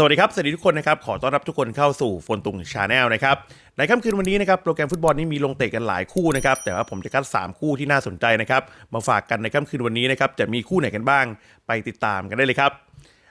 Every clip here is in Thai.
สวัสดีครับ สวัสดีทุกคนนะครับ ขอต้อนรับทุกคนเข้าสู่ฟนตุงชาแนลนะครับ ในค่ำคืนวันนี้นะครับ โปรแกรมฟุตบอลนี้มีลงเตะกันหลายคู่นะครับ แต่ว่าผมจะคัด 3 คู่ที่น่าสนใจนะครับ มาฝากกันในค่ำคืนวันนี้นะครับ จะมีคู่ไหนกันบ้าง ไปติดตามกันได้เลยครับ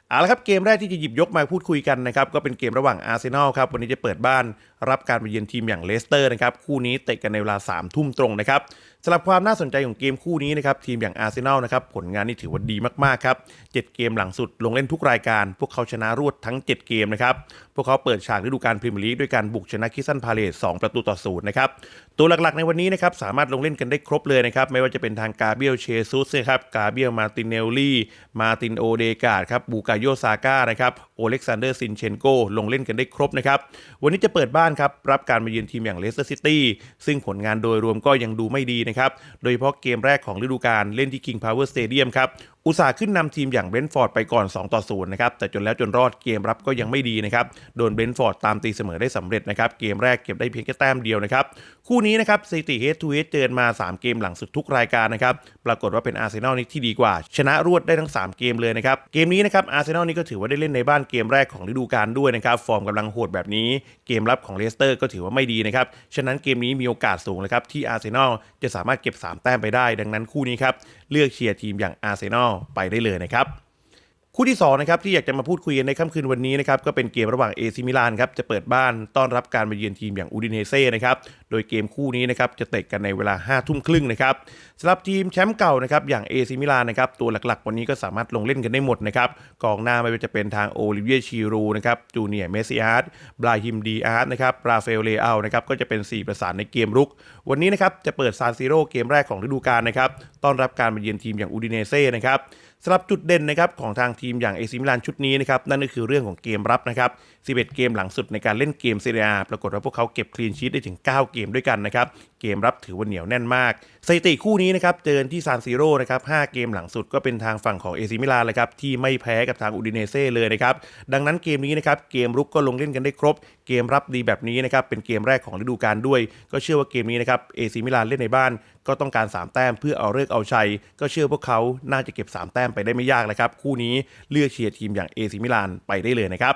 เอาละครับ เกมแรกที่จะหยิบยกมาพูดคุยกันนะครับ ก็เป็นเกมระหว่างอาร์เซนอลครับ วันนี้จะเปิดบ้านรับการไปเยือนทีมอย่างเลสเตอร์นะครับคู่นี้เตะกันในเวลา3ามทุ่มตรงนะครับสำหรับความน่าสนใจของเกมคู่นี้นะครับทีมอย่างอาร์เซนอลนะครับผลงานนี่ถือว่าดีมากๆครับ7เกมหลังสุดลงเล่นทุกรายการ พวกเขาชนะรวดทั้ง 7 เกมนะครับพวกเขาเปิดฉากฤดูกาลพรีเมียร์ลีกด้วยการบุกชนะคิสซันพาเลส2ประตูต่อศูนย์นะครับตัวหลักๆในวันนี้นะครับสามารถลงเล่นกันได้ครบเลยนะครับไม่ว่าจะเป็นทางกาเบียลเชซุสนะครับกาเบียลมาตินเนลลี่ มาตินโอเดกาดครับบูกาโยซาก้านะครับโอเล็กซานเดอร์ซินเชนโกลงเล่นกันได้ครบนะครับวันนี้จะเปิดบ้านครับรับการมาเยือนทีมอย่างเลสเตอร์ซิตี้ซึ่งผลงานโดยรวมก็ยังดูไม่ดีนะครับ โดยเฉพาะเกมแรกของฤดูกาลเล่นที่ King Power Stadium ครับ อุตสาห์ขึ้นนำทีมอย่างเบรนฟอร์ดไปก่อน 2 ต่อ0นะครับแต่จนแล้วจนรอดเกมรับก็ยังไม่ดีนะครับโดนเบรนฟอร์ดตามตีเสมอได้สำเร็จนะครับเกมแรกเก็บได้เพียงแค่แต้มเดียวนะครับคู่นี้นะครับสถิติเฮดทูเฮดเจอมา 3 เกมหลังสุดทุกรายการนะครับปรากฏว่าเป็นอาร์เซนอลนี่ที่ดีกว่า ชนะรวดได้ทั้ง 3 เกมเลยนะครับเกมนี้นะครับอาร์เซนอลนี่ก็ถือว่าได้เล่นในบ้านเกมแรกของฤดูกาลด้วยนะครับฟอร์มกำลังโหดแบบนี้เกมรับของเลสเตอร์ก็ถือว่าไม่ดีนะครับฉะนั้นเกมนี้มีโอกาสสูงเลยครับที่อาร์เซนอลจะสามารถเก็บ 3 แต้มไปได้ ดังนั้นคู่นี้ครับเลือกเชียร์ทีมอย่างอาร์เซนอลไปได้เลยนะครับ คู่ที่2นะครับที่อยากจะมาพูดคุยในค่ำคืนวันนี้นะครับก็เป็นเกมระหว่างเอซิมิลานครับจะเปิดบ้านต้อนรับการมาเยือนทีมอย่างอูดิเนเซ่นะครับโดยเกมคู่นี้นะครับจะเตะกันในเวลา5้าทุ่มครึ่งนะครับสำหรับทีมแชมป์เก่านะครับอย่างเอซิมิลานนะครับตัวหลักๆ วันนี้ก็สามารถลงเล่นกันได้หมดนะครับกองหน้าไม่ว่าจะเป็นทางโอลิเวียชีรูนะครับจูเนียร์เมซิอาร์ตบราฮิมดีอาร์ตนะครับราเฟลเลอานะครับก็จะเป็น 4 ประสานในเกมรุก วันนี้นะครับจะเปิดซานซิโร่เกมแรกของฤดูกาลนะครับต้อนรับการมาเยือนทีมอย่างอูดิเนเซ่นะครับสำหรับจุดเด่นนะครับของทางทีมอย่างเอซิมิลานชุดนี้นะครับนั่นก็คือเรื่องของเกมรับนะครับ11 เกมหลังสุดในการเล่นเกมเซเรียปรากฏว่าพวกเขาเก็บคลีนชีตได้ถึง 9 เกเกมด้วยกันนะครับ เกมรับถือว่าเหนียวแน่นมากสถิติคู่นี้นะครับเจอที่ซานซิโร่นะครับ5เกมหลังสุดก็เป็นทางฝั่งของเอซิมิลานเลยครับที่ไม่แพ้กับทางอูดิเนเซ่เลยนะครับดังนั้นเกมนี้นะครับเกมรุกก็ลงเล่นกันได้ครบ เกมรับดีแบบนี้นะครับเป็นเกมแรกของฤดูกาลด้วย ก็เชื่อว่าเกมนี้นะครับเอซิมิลานเล่นในบ้านก็ต้องการ 3 แต้มเพื่อเอาเลิกเอาชัย ก็เชื่อพวกเขาน่าจะเก็บ 3 แต้มไปได้ไม่ยากเลยครับคู่นี้เลือกเชียร์ทีมอย่างเอซิมิลานไปได้เลยนะครับ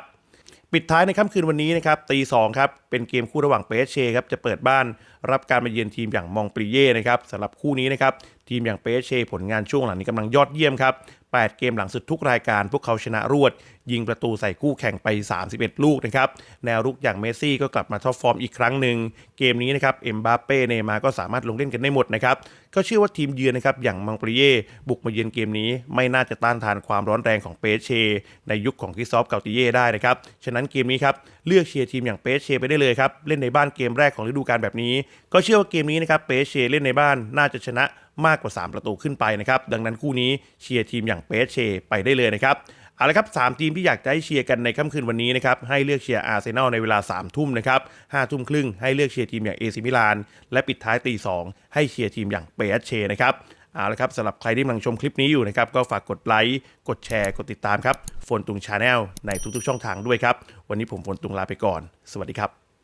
ปิดท้ายในค่ำคืนวันนี้นะครับตีสองครับเป็นเกมคู่ระหว่างเปเชครับจะเปิดบ้านรับการมาเยือนทีมอย่างมองปรีเย่นะครับสำหรับคู่นี้นะครับ ทีมอย่างเปเช่ผลงานช่วงหลังนี้กำลังยอดเยี่ยมครับ 8 เกมหลังสุดทุกรายการพวกเขาชนะรวด ยิงประตูใส่คู่แข่งไป 31 ลูกนะครับ แนวรุกอย่างเมสซี่ก็กลับมาท็อปฟอร์มอีกครั้งหนึ่ง เกมนี้นะครับ เอ็มบาเป้เนมาร์ก็สามารถลงเล่นกันได้หมดนะครับ ก็เชื่อว่าทีมเยือนนะครับ อย่างมองปรีเย่บุกมาเยือนเกมนี้ ไม่น่าจะต้านทานความร้อนแรงของเปเช่ในยุคของคริสซอฟเกาติเย่ได้นะครับ ฉะนั้นเกมนี้ครับเลือกเชียร์ทีมอย่างเปเช่ไปได้เลยครับ เล่นในบ้านเกมแรกของฤดูกาลแบบนี้ ก็เชื่อว่าเกมนี้นะครับเปเชเล่นในบ้านน่าจะชนะ มากกว่า 3 ประตูขึ้นไปนะครับ ดังนั้นคู่นี้เชียร์ทีมอย่างเปเชไปได้เลยนะครับเอาละครับสามทีมที่อยากจะให้เชียร์กันในค่ำคืนวันนี้นะครับ ให้เลือกเชียร์อาร์เซนอลในเวลา3ามทุ่มนะครับห้าทุ่มครึ่งให้เลือกเชียร์ทีมอย่างเอซิมิลาน และปิดท้ายตีสองให้เชียร์ทีมอย่างเปเชนะครับเอาละครับสำหรับใครที่กำลังชมคลิปนี้อยู่นะครับ ก็ฝากกดไลค์ กดแชร์ กดติดตามครับโฟนตุงชาแนลในทุกๆช่องทางด้วยครับ วันนี้ผมโฟนตุงลาไปก่อน สวัสดีครับ